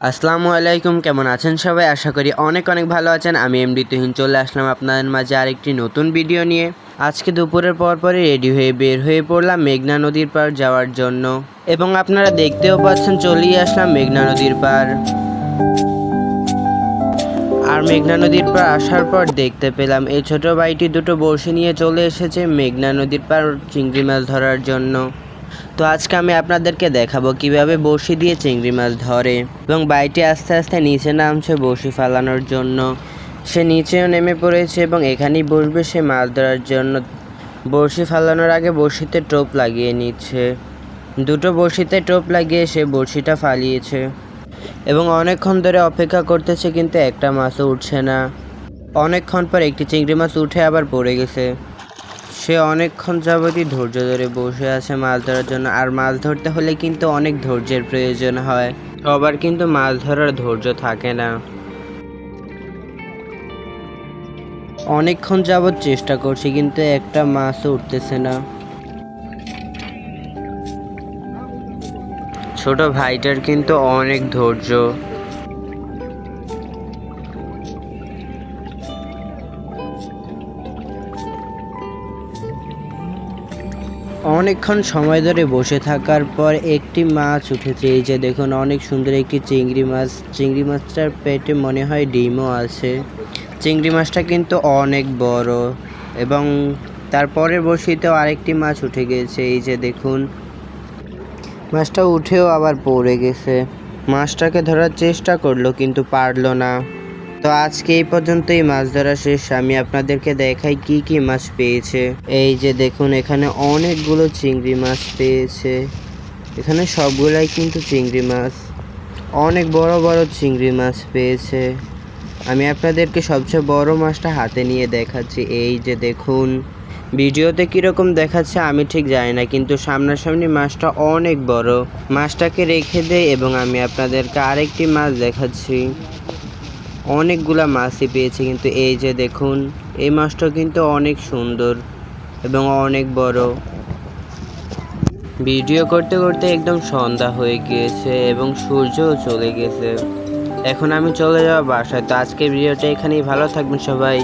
আসসালামু আলাইকুম, কেমন আছেন সবাই? আশা করি অনেক অনেক ভালো আছেন। আমি এমডি তুহিন, চলে আসলাম আপনাদের মাঝে আরেকটি নতুন ভিডিও নিয়ে। আজকে দুপুরের পর পরই রেডি হয়ে বের হয়ে পড়লাম মেঘনা নদীর পার যাওয়ার জন্য। এবং আপনারা দেখতেও পাচ্ছেন, চলেই আসলাম মেঘনা নদীর পার আর মেঘনা নদীর পার আসার পর দেখতে পেলাম, এই ছোট ভাইটি দুটো বড়শি নিয়ে চলে এসেছে মেঘনা নদীর পার চিংড়ি মাছ ধরার জন্য। তো আজকে আমি আপনাদেরকে দেখাবো কীভাবে বড়শি দিয়ে চিংড়ি মাছ ধরে এবং বাইটি আস্তে আস্তে নিচে নামছে বড়শি ফালানোর জন্য। সে নিচেও নেমে পড়েছে এবং এখানেই বসবে সে মাছ ধরার জন্য। বড়শি ফালানোর আগে বড়শিতে টোপ লাগিয়ে নিচ্ছে। দুটো বড়শিতে টোপ লাগিয়ে সে বড়শিটা ফালিয়েছে এবং অনেকক্ষণ ধরে অপেক্ষা করতেছে কিন্তু একটা মাছও উঠছে না। অনেকক্ষণ পর একটি চিংড়ি মাছ উঠে আবার পড়ে গেছে। সে অনেকক্ষণ যাবতই ধৈর্য ধরে বসে আছে মাছ ধরার জন্য। আর মাছ ধরতে হলে কিন্তু অনেক ধৈর্যের প্রয়োজন হয়। সবার কিন্তু মাছ ধরার ধৈর্য থাকে না। অনেকক্ষণ যাবৎ চেষ্টা করছি, কিন্তু একটা মাছও উঠতেছে না। ছোট ভাইটার কিন্তু অনেক ধৈর্য। অনেকক্ষণ সময় ধরে বসে থাকার পর একটি মাছ উঠেছে। এই যে দেখুন, অনেক সুন্দর একটি চিংড়ি মাছ। চিংড়ি মাছটার পেটে মনে হয় ডিমও আছে। চিংড়ি মাছটা কিন্তু অনেক বড় এবং তারপরের বসিতেও আরেকটি মাছ উঠে গেছে। এই যে দেখুন, মাছটা উঠেও আবার পড়ে গেছে। মাছটাকে ধরার চেষ্টা করল কিন্তু পারল না। তো আজকে এই পর্যন্তই মাছ ধরা শেষ। আমি আপনাদেরকে দেখাই কি কি মাছ পেয়েছে। এই যে দেখুন, এখানে অনেকগুলো চিংড়ি মাছ পেয়েছে। এখানে সবগুলাই কিন্তু চিংড়ি মাছ। অনেক বড় বড় চিংড়ি মাছ পেয়েছে। আমি আপনাদেরকে সবচেয়ে বড় মাছটা হাতে নিয়ে দেখাচ্ছি। এই যে দেখুন, ভিডিওতে কীরকম দেখাচ্ছে আমি ঠিক জানি না, কিন্তু সামনাসামনি মাছটা অনেক বড়। মাছটাকে রেখে দেয় এবং আমি আপনাদেরকে আরেকটি মাছ দেখাচ্ছি। অনেকগুলা মাছই পেয়েছি, কিন্তু এই যে দেখুন, এই মাছটা কিন্তু অনেক সুন্দর এবং অনেক বড়। ভিডিও করতে করতে একদম সন্ধ্যা হয়ে গিয়েছে এবং সূর্যও চলে গেছে। এখন আমি চলে যাওয়া বাসায়। তো আজকে ভিডিওটা এখানেই। ভালো থাকবেন সবাই।